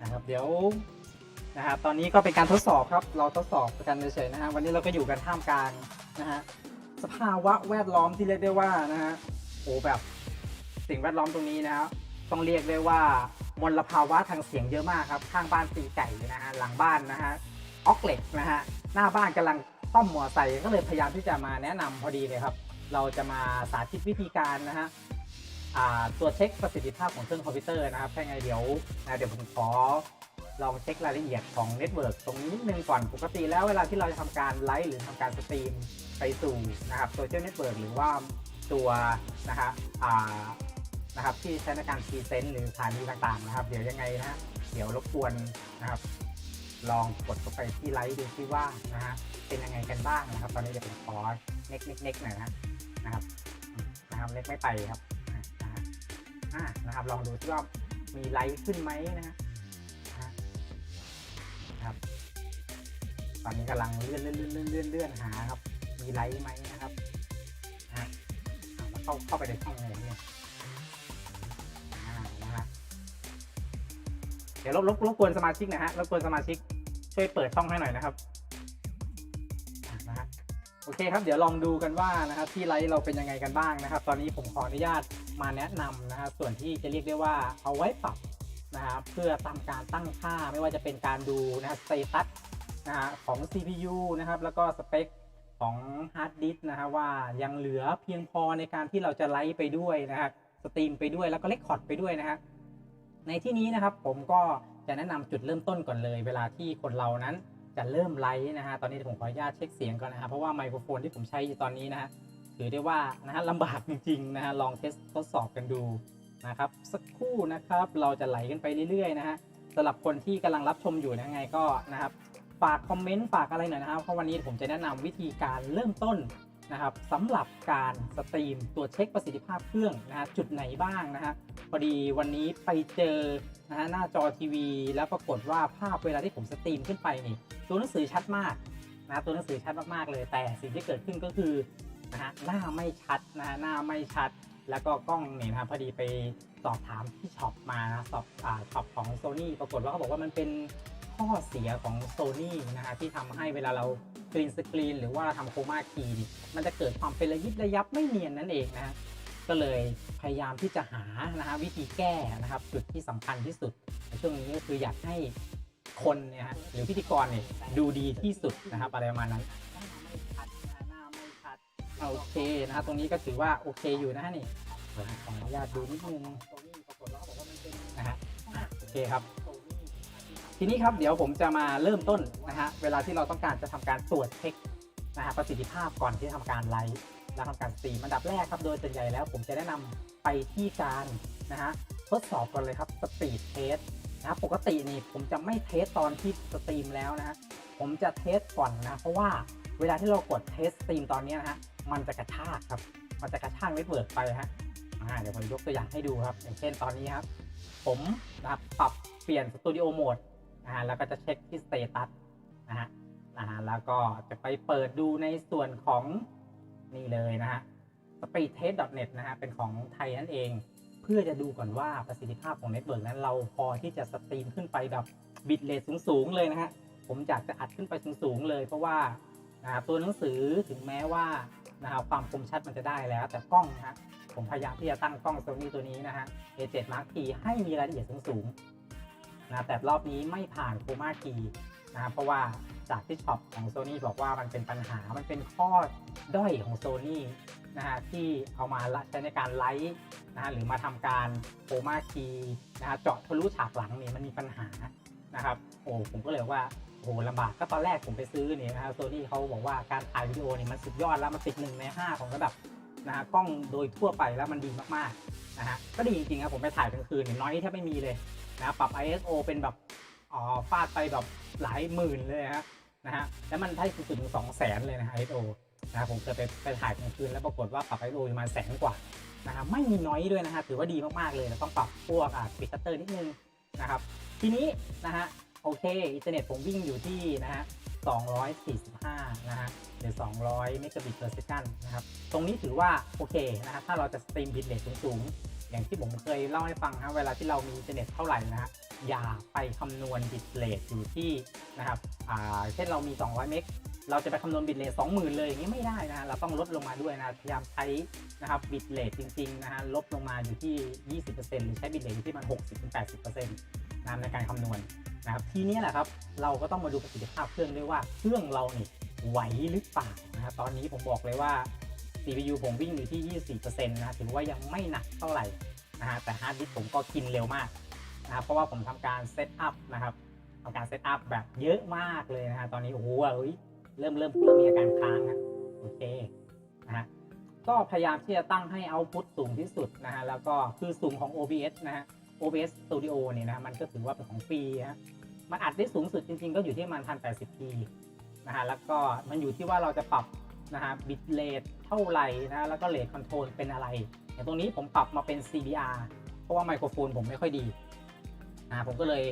นะครับ เดี๋ยวนะครับตอนนี้ก็เป็นการทดสอบครับ เราทดสอบกันเฉยๆนะฮะวันนี้เราก็อยู่กันท่ามกลางนะฮะสภาวะแวดล้อมที่เรียกได้ว่านะฮะโอ้แบบสิ่งแวดล้อมตรงนี้นะครับต้องเรียกได้ว่ามลภาวะทางเสียงเยอะมากครับ ข้างบ้านตีไก่นะฮะหลังบ้านนะฮะออกเหล็กนะฮะหน้าบ้านกำลังต้อมมอไซค์ก็เลยพยายามที่จะมาแนะนำพอดีเลยครับ เราจะมาสาธิตวิธีการนะฮะ ตัวเช็คประสิทธิภาพของเครื่องคอมพิวเตอร์นะครับแค่ไงเดี๋ยวนะเดี๋ยวผมขอลองเช็ครายละเอียดของเน็ตเวิร์กตรงนี้นิดนึงก่อนปกติแล้วเวลาที่เราจะทำการไลฟ์หรือทำการสตรีมไปสู่นะครับโซเชียลเน็ตเวิร์กหรือว่าตัวนะครับอ่านะครับที่ใช้ในการพรีเซนต์หรือสถานีต่างๆนะครับ เดี๋ยวยังไงนะเดี๋ยวรบกวนนะครับ ลองกดเข้าไปที่ไลฟ์ดูซิว่านะฮะเป็นยังไงกันบ้างนะครับ ตอนนี้เดี๋ยวผมขอเน็กเน็กเน็กหน่อยนะนะครับนะครับเน็กไม่ไปครับ อ่านะครับ ลองดูที่ว่ามีไลค์ขึ้นไหมนะฮะนะครับ ตอนนี้กำลังเลื่อนเลื่อนเลื่อนเลื่อนเลื่อนเลื่อนหาครับ มีไลค์ไหมนะครับอ่าอ่ามาเข้าเข้าไปในช่องเลยเนี่ยอ่านะฮะเดี๋ยวรบรบรบกวนสมาชิกนะฮะรบกวนสมาชิกช่วยเปิดช่องให้หน่อยนะครับนะฮะโอเคครับ เดี๋ยวลองดูกันว่านะครับ ที่ไลฟ์เราเป็นยังไงกันบ้างนะครับ ตอนนี้ผมขออนุญาต มาแนะนำนะครับส่วนที่จะเรียกได้ว่าเอาไว้ปรับนะครับเพื่อตามการตั้งค่าไม่ว่าจะเป็นการดูนะครับสเตตัสนะฮะของ CPU นะครับแล้วก็สเปคของฮาร์ดดิสนะฮะว่ายังเหลือเพียงพอในการที่เราจะไลฟ์ไปด้วยนะครับสตรีมไปด้วยแล้วก็เลคคอร์ดไปด้วยนะฮะในที่นี้นะครับผมก็จะแนะนำจุดเริ่มต้นก่อนเลย เวลาที่คนเรานั้นจะเริ่มไลฟ์นะฮะตอนนี้ผมขออนุญาตเช็คเสียงก่อนนะฮะเพราะว่าไมโครโฟนที่ผมใช้อยู่ตอนนี้นะฮะ ถือได้ว่านะฮะลำบากจริงๆนะฮะลองเทสทดสอบกันดูนะครับสักครู่นะครับเราจะไหลกันไปเรื่อยๆนะฮะสำหรับคนที่กำลังรับชมอยู่นะไงก็นะครับฝากคอมเมนต์ฝากอะไรหน่อยนะครับเพราะวันนี้ผมจะแนะนำวิธีการเริ่มต้นนะครับสำหรับการสตรีมตัวเช็คประสิทธิภาพเครื่องนะฮะจุดไหนบ้างนะฮะพอดีวันนี้ไปเจอนะฮะหน้าจอทีวี แล้วปรากฏว่าภาพเวลาที่ผมสตรีมขึ้นไปนี่ตัวหนังสือชัดมากนะตัวหนังสือชัดมากๆเลย แต่สิ่งที่เกิดขึ้นก็คือ นะฮะหน้าไม่ชัดนะฮะหน้าไม่ชัด แล้วก็กล้องเนี่ยนะพอดีไปสอบถามที่ช็อปมานะสอบอ่าช็อปของ Sony ปรากฏว่าเขาบอกว่ามันเป็นข้อเสียของ Sony นะฮะที่ทำให้เวลาเรากรีนสกรีนหรือว่าเราทำโครมาคีนี่มันจะเกิดความเป็นระยิบระยับไม่เนียนนั่นเองนะฮะก็เลยพยายามที่จะหานะฮะวิธีแก้นะครับจุดที่สำคัญที่สุดในช่วงนี้ก็คืออยากให้คนเนี่ยฮะหรือพิธีกรเนี่ยดูดีที่สุดนะครับอะไรประมาณนั้น โอเคนะฮะตรงนี้ก็ถือว่าโอเคอยู่นะฮะนี่ขออนุญาตดูนิดนึงนะฮะอะโอเคครับ ทีนี้ครับเดี๋ยวผมจะมาเริ่มต้นนะฮะเวลาที่เราต้องการจะทำการตรวจเช็คนะฮะประสิทธิภาพก่อนที่จะทำการไลฟ์และทำการสตรีมอันดับแรกครับ โดยส่วนใหญ่แล้วผมจะแนะนำไปที่การนะฮะทดสอบก่อนเลยครับสปีดเทสนะปกตินี่ผมจะไม่เทสตอนที่สตรีมแล้วนะฮะผมจะเทสก่อนนะ เพราะว่าเวลาที่เรากดเทสสตรีมตอนนี้นะฮะ มันจะกระชากครับ มันจะกระชากเน็ตเวิร์กไปฮะอ่าเดี๋ยวผมยกตัวอย่างให้ดูครับ อย่างเช่นตอนนี้ครับ ผมนะครับปรับเปลี่ยนสตูดิโอโหมดนะฮะแล้วก็จะเช็คที่สเตตัสนะฮะนะฮะแล้วก็จะไปเปิดดูในส่วนของนี่เลยนะฮะ speedtest.net นะฮะ เป็นของไทยนั่นเอง เพื่อจะดูก่อนว่าประสิทธิภาพของเน็ตเวิร์กนั้น เราพอที่จะสตรีมขึ้นไปแบบบิตเรทสูงๆเลยนะฮะ ผมอยากจะอัดขึ้นไปสูงๆเลย เพราะว่าตัวหนังสือถึงแม้ว่า นะครับความคมชัดมันจะได้แล้ว แต่กล้องนะฮะผมพยายามที่จะตั้งกล้องโซนี่ตัวนี้นะฮะ A7 Mark II ให้มีรายละเอียดสูงๆนะแต่รอบนี้ไม่ผ่านโคมาคีนะครับเพราะว่าจากที่ช็อปของ Sony บอกว่ามันเป็นปัญหามันเป็นข้อด้อยของ Sony นะฮะที่เอามาใช้ในการไลฟ์นะฮะหรือมาทำการโคมาคีนะฮะเจาะทะลุฉากหลังนี่มันมีปัญหานะครับโอ้ผมก็เลยว่า หลำบากก็ตอนแรกผมไปซื้อเนี่ยนะฮะโซนี่เขาบอกว่าการถ่ายวิดีโอนี่มันสุดยอดแล้วมันติดหนึ่งใน5ของระดับนะฮะกล้องโดยทั่วไปแล้วมันดีมากๆนะฮะก็ดีจริงๆครับผมไปถ่ายกลางคืนเนี่ยน้อยแทบไม่มีเลยนะปรับ ISO เป็นแบบอ๋อฟาดไปแบบหลายหมื่นเลยฮะนะฮะแล้วมันได้สูงสุดถึงสองแสนเลยนะ ISO นะผมเคยไปไปถ่ายกลางคืนแล้วปรากฏว่าปรับไอโอประมาณแสนกว่านะครับไม่มีน้อยด้วยนะฮะถือว่าดีมากๆเลยแต่ต้องปรับพวกอะปิดชัตเตอร์นิดนึงนะครับทีนี้นะฮะ โอเค อินเทอร์เน็ตผมวิ่งอยู่ที่นะฮะ245 นะฮะหรือ 200 เมกะบิตต่อ second นะครับ ตรงนี้ถือว่า โอเคนะฮะถ้าเราจะสตรีมบิตเรทสูงๆ อย่างที่ผมเคยเล่าให้ฟังนะเวลาที่เรามีอินเทอร์เน็ตเท่าไหร่นะฮะอย่าไปคำนวณบิตเรทอยู่ที่นะครับอ่าเช่นเรามี 200 เมกเราจะไปคำนวณบิตเรท20,000 เลยอย่างนี้ไม่ได้นะเราต้องลดลงมาด้วยนะพยายามใช้นะครับบิตเรทจริงๆนะฮะลดลงมาอยู่ที่ 20%หรือใช้บิตเรทอยู่ที่มัน 60-80%นะในการคำนวณ นะครับทีนี้แหละครับเราก็ต้องมาดูประสิทธิภาพเครื่องด้วยว่าเครื่องเราเนี่ยไหวหรือเปล่านะครับตอนนี้ผมบอกเลยว่า CPU ผมวิ่งอยู่ที่ 24%นะถือว่ายังไม่หนักเท่าไหร่นะฮะแต่ฮาร์ดดิสก์ผมก็กินเร็วมากนะครับเพราะว่าผมทำการเซตอัพนะครับทำการเซตอัพแบบเยอะมากเลยนะฮะตอนนี้โอ้โหเฮ้ยเริ่มเริ่มเริ่มมีอาการค้างนะโอเคนะฮะก็พยายามที่จะตั้งให้เอาพุตสูงที่สุดนะฮะแล้วก็คือสูงของ OBS นะฮะ OBS Studio เนี่ยนะมันก็ถือว่าเป็นของฟรีฮะ มันอัดได้สูงสุดจริง ๆ ก็อยู่ที่ประมัน 1080p นะฮะแล้วก็มันอยู่ที่ว่าเราจะปรับนะฮะบิตเรทเท่าไหร่นะแล้วก็เรทคอนโทรลเป็นอะไร อย่างตรงนี้ผมปรับมาเป็น CBR เพราะว่าไมโครโฟนผมไม่ค่อยดีนะผมก็เลย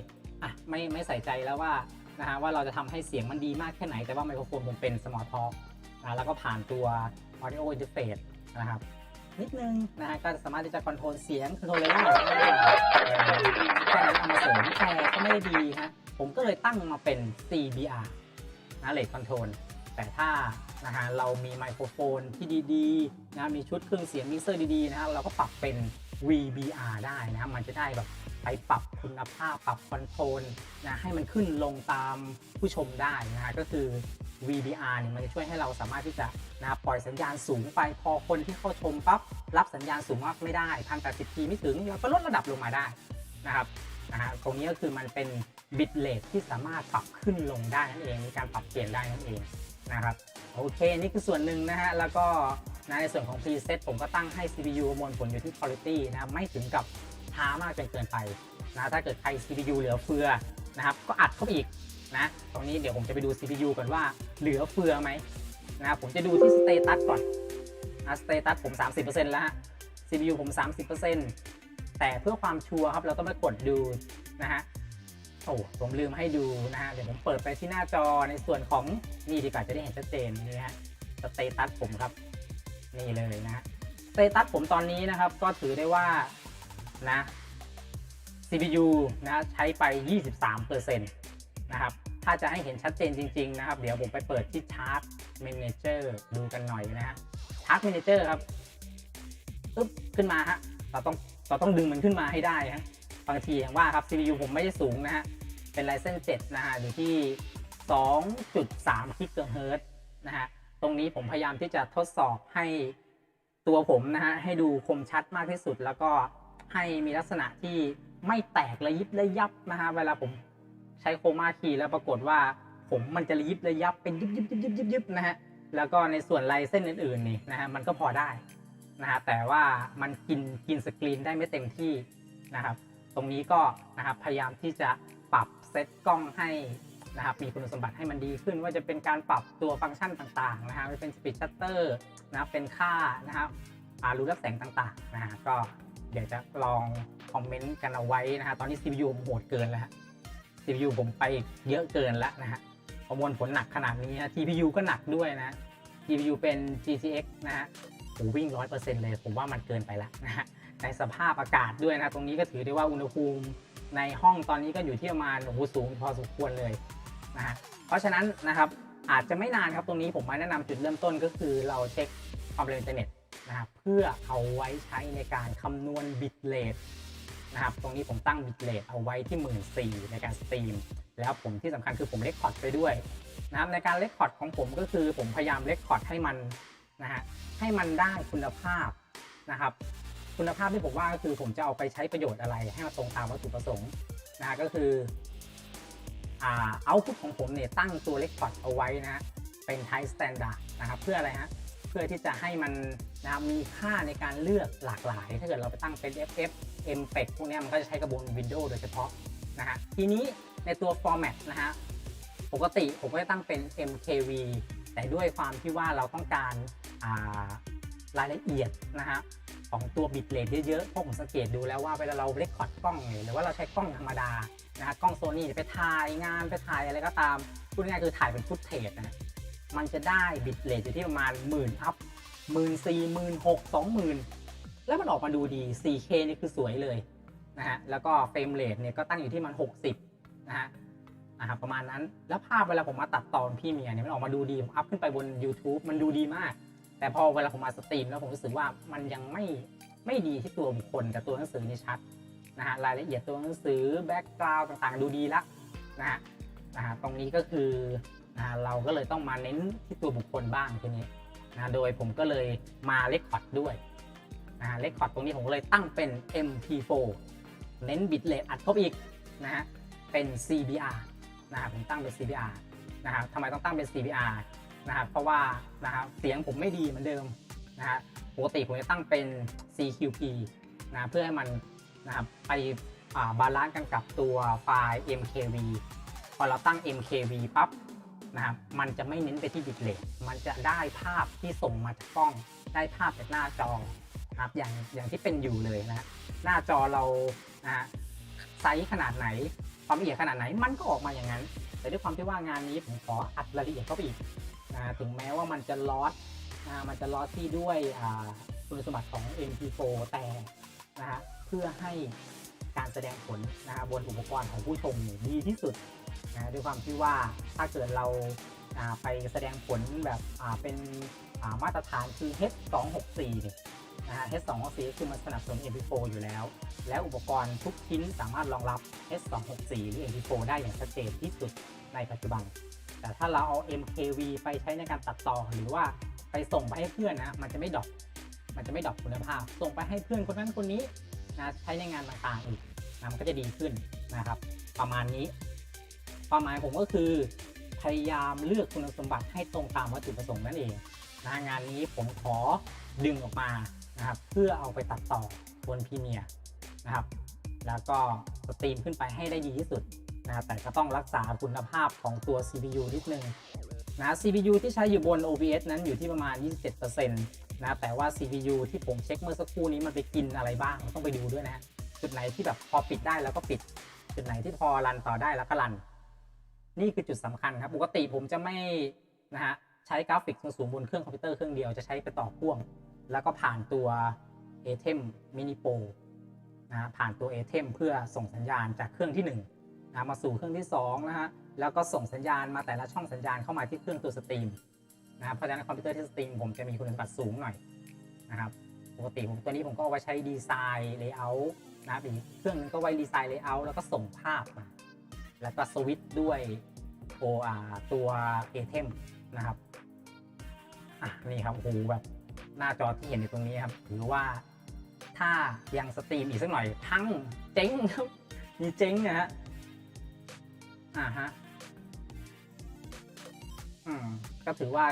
อะไม่ไม่ใส่ใจแล้วว่านะฮะว่าเราจะทำให้เสียงมันดีมากแค่ไหนแต่ว่าไมโครโฟนผมเป็น Small Talk นะแล้วก็ผ่านตัว Audio Interface นะครับนิดนึงนะฮะก็สามารถที่จะคอนโทรลเสียงคอนโทรลเลเวลแค่นั้นเอามาเสริมแต่ก็ไม่ได้ดีฮะ ผมก็เลยตั้งมาเป็น CBR นะเลทคอนโทรลแต่ถ้านะฮะเรามีไมโครโฟนที่ดีๆนะมีชุดเครื่องเสียงมิกเซอร์ดีๆนะฮะเราก็ปรับเป็น VBR ได้นะฮะมันจะได้แบบไปปรับคุณภาพปรับคอนโทรลนะให้มันขึ้นลงตามผู้ชมได้นะฮะก็คือ VBR เนี่ยมันจะช่วยให้เราสามารถที่จะนะปล่อยสัญญาณสูงไปพอคนที่เข้าชมปั๊บรับสัญญาณสูงมากไม่ได้ 1080p ไม่ถึงเราก็ลดระดับลงมาได้นะครับ นะฮะตรงนี้ก็คือมันเป็นบิตเลทที่สามารถปรับขึ้นลงได้นั่นเองมีการปรับเปลี่ยนได้นั่นเองนะครับโอเคนี่คือส่วนหนึ่งนะฮะแล้วก็นะในส่วนของ preset ผมก็ตั้งให้ CPU ประมวลผลอยู่ที่ quality นะครับไม่ถึงกับช้ามากจนเกินไปนะถ้าเกิดใคร CPU เหลือเฟือนะครับก็อัดเข้าไปอีกนะตรงนี้เดี๋ยวผมจะไปดู CPU ก่อนว่าเหลือเฟือไหมนะผมจะดูที่สเตตัสก่อนนะสเตตัสผม 30%แล้วฮะ CPU ผม 30% แต่เพื่อความชัวร์ครับเราต้องไปกดดูนะฮะโอ้ผมลืมให้ดูนะฮะเดี๋ยวผมเปิดไปที่หน้าจอในส่วนของนี่ดีกว่าจะได้เห็นชัดเจนนี่ฮะสเตตัสผมครับ นี่เลยนะสเตตัสผมตอนนี้นะครับ ก็ถือได้ว่านะ CPU นะใช้ไป 23%นะครับถ้าจะให้เห็นชัดเจนจริง ๆ นะครับ เดี๋ยวผมไปเปิดที่ Chart Manager ดูกันหน่อยนะฮะ Chart Manager ครับปึ๊บขึ้นมาฮะเราต้อง เราต้องดึงมันขึ้นมาให้ได้ฮะบางทีอย่างว่าครับ CPU ผมไม่ได้สูงนะฮะ เป็น Ryzen 7 นะฮะ อยู่ที่ 2.3 GHz นะฮะ ตรงนี้ผมพยายามที่จะทดสอบให้ตัวผมนะฮะ ให้ดูคมชัดมากที่สุด แล้วก็ให้มีลักษณะที่ไม่แตกระยิบระยับนะฮะ เวลาผมใช้โคมาคีแล้วปรากฏว่าผมมันจะระยิบระยับเป็นยิบยิบยิบยิบยิบยิบนะฮะ แล้วก็ในส่วนลายเส้นอื่นๆนี่นะฮะ มันก็พอได้ นะฮะแต่ว่ามันกินกินสกรีนได้ไม่เต็มที่นะครับ ตรงนี้ก็นะครับพยายามที่จะปรับเซตกล้องให้นะครับมีคุณสมบัติให้มันดีขึ้น ว่าจะเป็นการปรับตัวฟังก์ชันต่างๆนะฮะเป็นสปีดชัตเตอร์นะครับเป็นค่านะครับอารูรับแสงต่างๆนะฮะก็เดี๋ยวจะลองคอมเมนต์กันเอาไว้นะฮะตอนนี้ CPU ผมโหดเกินแล้วฮะ CPU ผมไปเยอะเกินแล้วนะฮะประมวลผลหนักขนาดนี้นะ GPU ก็หนักด้วยนะ GPU เป็น GTX นะฮะ โหวิ่ง100%เปอร์เซ็นต์เลย ผมว่ามันเกินไปแล้วนะฮะในสภาพอากาศด้วยนะ ตรงนี้ก็ถือได้ว่าอุณหภูมิในห้องตอนนี้ก็อยู่ที่ประมาณโอ้โหสูงพอสมควรเลยนะฮะเพราะฉะนั้นนะครับอาจจะไม่นานครับตรงนี้ผมมาแนะนำจุดเริ่มต้นก็คือเราเช็คความเร็วอินเทอร์เน็ตนะครับเพื่อเอาไว้ใช้ในการคำนวณบิตเรทนะครับตรงนี้ผมตั้งบิตเรทเอาไว้ที่หมื่นสี่ในการสตรีม แล้วผมที่สำคัญคือผมเลคคอร์ดไปด้วยนะครับในการเลคคอร์ดของผมก็คือผมพยายามเลคคอร์ดให้มัน นะฮะให้มันได้คุณภาพนะครับ คุณภาพที่ผมว่าก็คือผมจะเอาไปใช้ประโยชน์อะไรให้มันตรงตามวัตถุประสงค์นะก็คืออ่าเอาพุทของผมเนี่ยตั้งตัวเลคคอร์ดเอาไว้นะฮะเป็นไทสแตนดาร์ดนะครับเพื่ออะไรฮะเพื่อที่จะให้มันนะครับมีค่าในการเลือกหลากหลาย ถ้าเกิดเราไปตั้งเป็น FF MPEG พวกนี้มันก็จะใช้กระบวน Windows โดยเฉพาะนะฮะทีนี้ในตัว format นะฮะปกติผมก็จะตั้งเป็น MKV แต่ด้วยความที่ว่าเราต้องการารายละเอียดนะฮะของตัวบิตเรทเยอะๆเพราะผมสังเกตดูแล้วว่าเวลาเราเรคคอร์ดกล้องหรือว่าเราใช้กล้องธรรมดานะฮะกล้องโซนี่ไปถ่ายงานไปถ่ายอะไรก็ตามพูดง่ายๆคือถ่ายเป็นฟุตเทจนะมันจะได้บิตเรทอยู่ที่ประมาณหมื่นอัพหมื่นสี่หมื่นหกสองหมื่นแล้วมันออกมาดูดี 4K นี่คือสวยเลยนะฮะแล้วก็เฟรมเรทเนี่ยก็ตั้งอยู่ที่มัน 60นะฮะ นะครับประมาณนั้นแล้วภาพเวลาผมมาตัดต่อพรี่เมียเนี่ยมันออกมาดูดีผมอัพขึ้นไปบน YouTube มันดูดีมาก แต่พอเวลาผมมาสตรีมแล้วผมรู้สึกว่ามันยังไม่ไม่ดีที่ตัวบุคคลแต่ตัวหนังสือนี่ชัดนะฮะรายละเอียดตัวหนังสือแบ็กกราวด์ต่างๆ ดูดีละนะฮะนะฮะตรงนี้ก็คือนะฮะเราก็เลยต้องมาเน้นที่ตัวบุคคลบ้างทีนี้นะโดยผมก็เลยมาเลคคอร์ดด้วยนะฮะเลคคอร์ดตรงนี้ผมก็เลยตั้งเป็น MP4 เน้นบิตเลทอัดเข้าอีกนะฮะเป็น CBR นะฮะผมตั้งเป็น CBR นะครับทำไมต้องตั้งเป็น CBR นะครับเพราะว่านะครับเสียงผมไม่ดีเหมือนเดิมนะฮะปกติผมจะตั้งเป็น CQP นะเพื่อให้มันนะครับไปบาลานซ์กันกับตัวไฟล์ MKV พอเราตั้ง MKV ปั๊บนะครับมันจะไม่เน้นไปที่บิตเรทมันจะได้ภาพที่ส่งมาจากกล้อง ได้ภาพจากหน้าจอนะครับอย่างอย่างที่เป็นอยู่เลยนะหน้าจอเรานะไซส์ขนาดไหน ความละเอียดขนาดไหนมันก็ออกมาอย่างนั้น แต่ด้วยความที่ว่างานนี้ผมขออัดรายละเอียดเข้าไปอีกถึงแม้ว่ามันจะลอสมันจะลอสที่ด้วยอ่าคุณสมบัติของ MP4 แต่นะฮะเพื่อให้การแสดงผลนะฮะบนอุปกรณ์ของผู้ชมเนี่ยดีที่สุดนะด้วยความที่ว่าถ้าเกิดเราอ่าไปแสดงผลแบบอ่าเป็นอ่ามาตรฐานคือ H264 เนี่ย นะฮะ H264 คือมันสนับสนุน MP4 อยู่แล้ว แล้วอุปกรณ์ทุกชิ้นสามารถรองรับ S264 หรือ MP4 ได้อย่างชัดเจนที่สุดในปัจจุบัน แต่ถ้าเราเอา MKV ไปใช้ในการตัดต่อหรือว่าไปส่งไปให้เพื่อนนะมันจะไม่ดรอปมันจะไม่ดรอปคุณภาพ ส่งไปให้เพื่อนคนนั้นคนนี้นะใช้ในงานต่างๆอีกนะมันก็จะดีขึ้นนะครับ ประมาณนี้ ความหมายผมก็คือพยายามเลือกคุณสมบัติให้ตรงตามวัตถุประสงค์นั่นเองนะงานนี้ผมขอดึงออกมา นะครับเพื่อเอาไปตัดต่อบนพรีเมียร์นะครับ แล้วก็สตรีมขึ้นไปให้ได้ดีที่สุดนะแต่ก็ต้องรักษาคุณภาพของตัว CPU นิดนึงนะ CPU ที่ใช้อยู่บน OBS นั้นอยู่ที่ประมาณ 27%นะแต่ว่า CPU ที่ผมเช็คเมื่อสักครู่นี้มันไปกินอะไรบ้างต้องไปดูด้วยนะจุดไหนที่แบบพอปิดได้แล้วก็ปิด จุดไหนที่พอรันต่อได้แล้วก็รัน นี่คือจุดสำคัญครับ ปกติผมจะไม่นะฮะใช้กราฟิกสูงบนเครื่องคอมพิวเตอร์เครื่องเดียวจะใช้ไปต่อพ่วง แล้วก็ผ่านตัว ATEM Mini Pro นะผ่านตัว a t e m เพื่อส่งสัญญาณจากเครื่องที่1นะมาสู่เครื่องที่2นะฮะแล้วก็ส่งสัญญาณมาแต่ละช่องสัญญาณเข้ามาที่เครื่องตัวสตรีมนะครับเพราะฉะนั้นคอมพิวเตอร์ที่สตรีมผมจะมีคุณสมบัติสูงหน่อยนะครับปกติผมตัวนี้ผมก็เอาไว้ใช้ดีไซน์เลเยอร์นะครับอีกเครื่องนึงก็ไว้ดีไซน์เลเยอร์แล้วก็ส่งภาพมาแล้วก็สวิตช์ด้วยโออาตัว a t e m นะครับอะนี่ครับโหแบบ หน้าจอที่เห็นอยู่ตรงนี้ครับถือว่าถ้ายังสตรีมอีกสักหน่อยทั้งเจ๊งครับมีเจ๊งนะฮะอ่าฮะอืมก็ถือว่า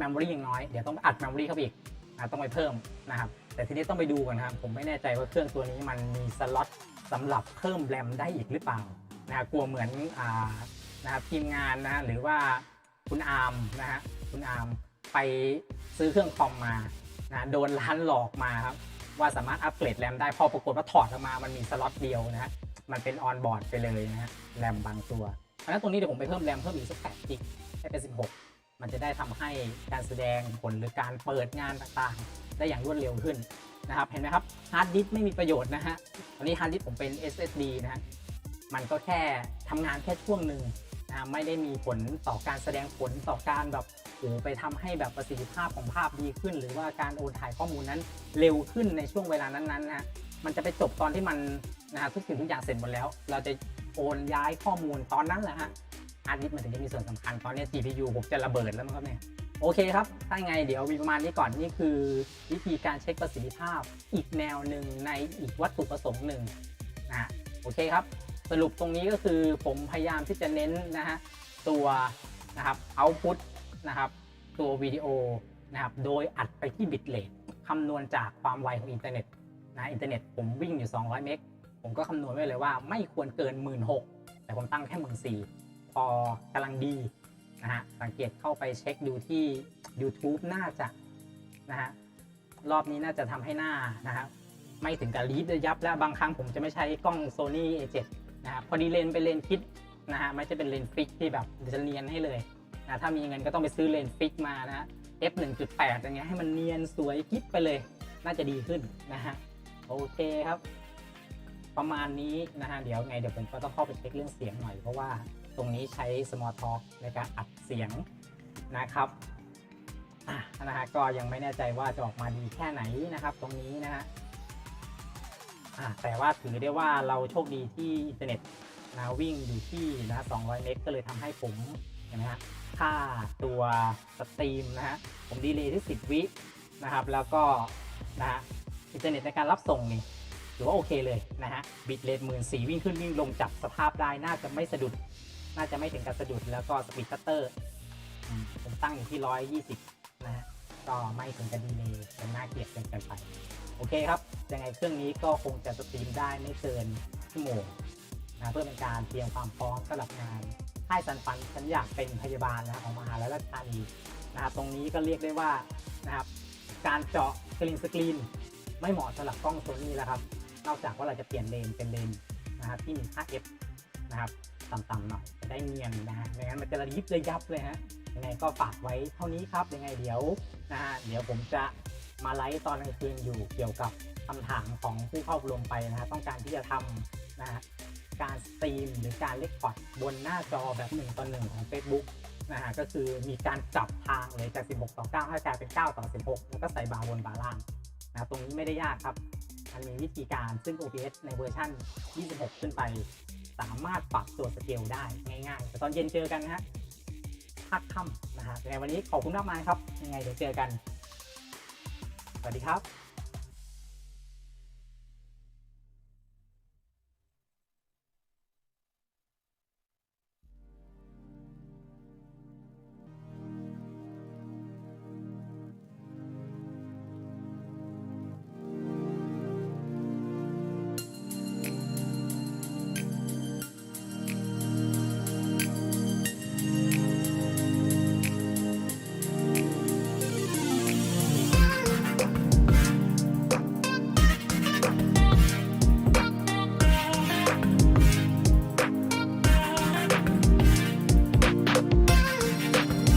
Memory ยังน้อยเดี๋ยวต้องอัด Memory เข้าไปอีกนะต้องไปเพิ่มนะครับ แต่ทีนี้ต้องไปดูกันนครับ ผมไม่แน่ใจว่าเครื่องตัวนี้มันมีสล็อตสำหรับเพิ่มแรมได้อีกหรือเปล่านะกลัวเหมือนอ่านะครับทีมงานนะหรือว่าคุณอาร์มนะฮะคุณอาร์ม ไปซื้อเครื่องคอมมานะโดนร้านหลอกมาครับว่าสามารถอัปเกรดแรมได้พอปรากฏว่าถอดออกมามันมีสล็อตเดียวนะมันเป็นออนบอร์ดไปเลยนะฮะแรมบางตัวเพราะฉะนั้นตรงนี้เดี๋ยวผมไปเพิ่มแรมเพิ่มอีกสักแปดกิกให้เป็น 16 มันจะได้ทำให้การแสดงผลหรือการเปิดงานต่างๆ ได้อย่างรวดเร็วขึ้นนะครับเห็นไหมครับฮาร์ดดิสก์ไม่มีประโยชน์นะฮะตอนนี้ฮาร์ดดิสก์ผมเป็น SSD นะฮะมันก็แค่ทำงานแค่ช่วงหนึ่ง นะไม่ได้มีผลต่อการแสดงผลต่อการแบบโอ้ไปทำให้แบบประสิทธิภาพของภาพดีขึ้น หรือว่าการโอนถ่ายข้อมูลนั้นเร็วขึ้นในช่วงเวลานั้นๆนะฮะมันจะไปจบตอนที่มันนะทุกสิ่งทุกอย่างเสร็จหมดแล้ว เราจะโอนย้ายข้อมูลตอนนั้นแหละฮะฮาร์ดดิสก์มันถึงจะมีส่วนสำคัญตอนนี้ GPU ผมจะระเบิดแล้วมั้งครับเนี่ยโอเคครับ ถ้าไงเดี๋ยวมีประมาณนี้ก่อนนี่คือ วิธีการเช็คประสิทธิภาพอีกแนวหนึ่งในอีกวัตถุประสงค์หนึ่งนะฮะโอเคครับ สรุปตรงนี้ก็คือผมพยายามที่จะเน้นนะฮะตัวนะครับเอาพุตนะครับตัววิดีโอนะครับโดยอัดไปที่บิตเรทคำนวณจากความไวของอินเทอร์เน็ตนะอินเทอร์เน็ตผมวิ่งอยู่ 200 เมกผมก็คำนวณไว้เลยว่าไม่ควรเกิน 1 6ื่นแต่ผมตั้งแค่ 1 4ื่นพอกำลังดีนะฮะสังเกตเข้าไปเช็คดูที่ YouTube น่าจะนะฮะรอบนี้น่าจะทำให้หน้านะฮะไม่ถึงกับลีดยับแล้วบางครั้งผมจะไม่ใช้กล้อง Sony A7 นะฮะพอดีเลนเป็นเลนคิดนะฮะไม่ใช่เป็นเลนฟิกที่แบบจะเนียนให้เลยนะถ้ามีเงินก็ต้องไปซื้อเลนฟิกมานะฮะ f 1.8อย่างเงี้ยให้มันเนียนสวยกิ๊บไปเลย น่าจะดีขึ้นนะฮะโอเคครับ ประมาณนี้นะฮะเดี๋ยวไงเดี๋ยวผมก็ต้องเข้าไปเช็คเรื่องเสียงหน่อยเพราะว่าตรงนี้ใช้ small talk ในการอัดเสียงนะครับอะนะฮะก็ยังไม่แน่ใจว่าจะออกมาดีแค่ไหนนะครับ ตรงนี้นะฮะ อะแต่ว่าถือได้ว่าเราโชคดีที่อินเทอร์เน็ตนะวิ่งอยู่ที่นะ 200 เมกก็เลยทำให้ผมเห็นไหมฮะค่าตัวสตรีมนะฮะผมดีเลย์ที่ 10 วินะครับ แล้วก็นะฮะอินเทอร์เน็ตในการรับส่งนี่ถือว่าโอเคเลยนะฮะบิตเรทหมื่นสี่วิ่งขึ้นวิ่งลงจับสภาพได้น่าจะไม่สะดุด น่าจะไม่ถึงกับสะดุดแล้วก็สปีดชัตเตอร์ผมตั้งอยู่ที่ร้อยยี่สิบนะฮะก็ไม่ถึงกับดีเลยเป็นน่าเกลียดเกินไป โอเคครับ ยังไงเครื่องนี้ก็คงจะสตรีมได้ไม่เกินชั่วโมงนะเพื่อเป็นการเตรียมความพร้อมสำหรับงานค่ายสันฟันฉันอยากเป็นพยาบาลนะของมหาลัยราชธานีนะครับตรงนี้ก็เรียกได้ว่านะครับการเจาะกรีนสกรีนไม่เหมาะสำหรับกล้องโซนี่แล้วครับ นอกจากว่าเราจะเปลี่ยนเลนเป็นเลนนะครับที่มี 5f นะครับต่ำๆหน่อยจะได้เนียนนะฮะไม่งั้นมันจะระยิบระยับเลยฮะยังไงก็ฝากไว้เท่านี้ครับยังไงเดี๋ยวนะฮะเดี๋ยวผมจะ มาไลฟ์ตอนกลางคืนอยู่เกี่ยวกับคำถามของผู้เข้าอบรมไปนะฮะต้องการที่จะทำนะฮะการสตรีมหรือการเลคคอร์ดบนหน้าจอแบบหนึ่งต่อหนึ่งของ Facebook นะฮะก็คือมีการจับทางเลยจาก 16 ต่อ 9 ให้กลายเป็น 9 ต่อ 16 แล้วก็ใส่บาร์บนบาร์ล่างนะตรงนี้ไม่ได้ยากครับ มันมีวิธีการซึ่ง OBS ในเวอร์ชัน26 ขึ้นไป สามารถปรับตัวสเกลได้ง่ายๆแต่ตอนเย็นเจอกันนะฮะภาคค่ำนะฮะยังไงวันนี้ขอบคุณมากมายครับ ยังไงเดี๋ยวเจอกัน สวัสดีครับ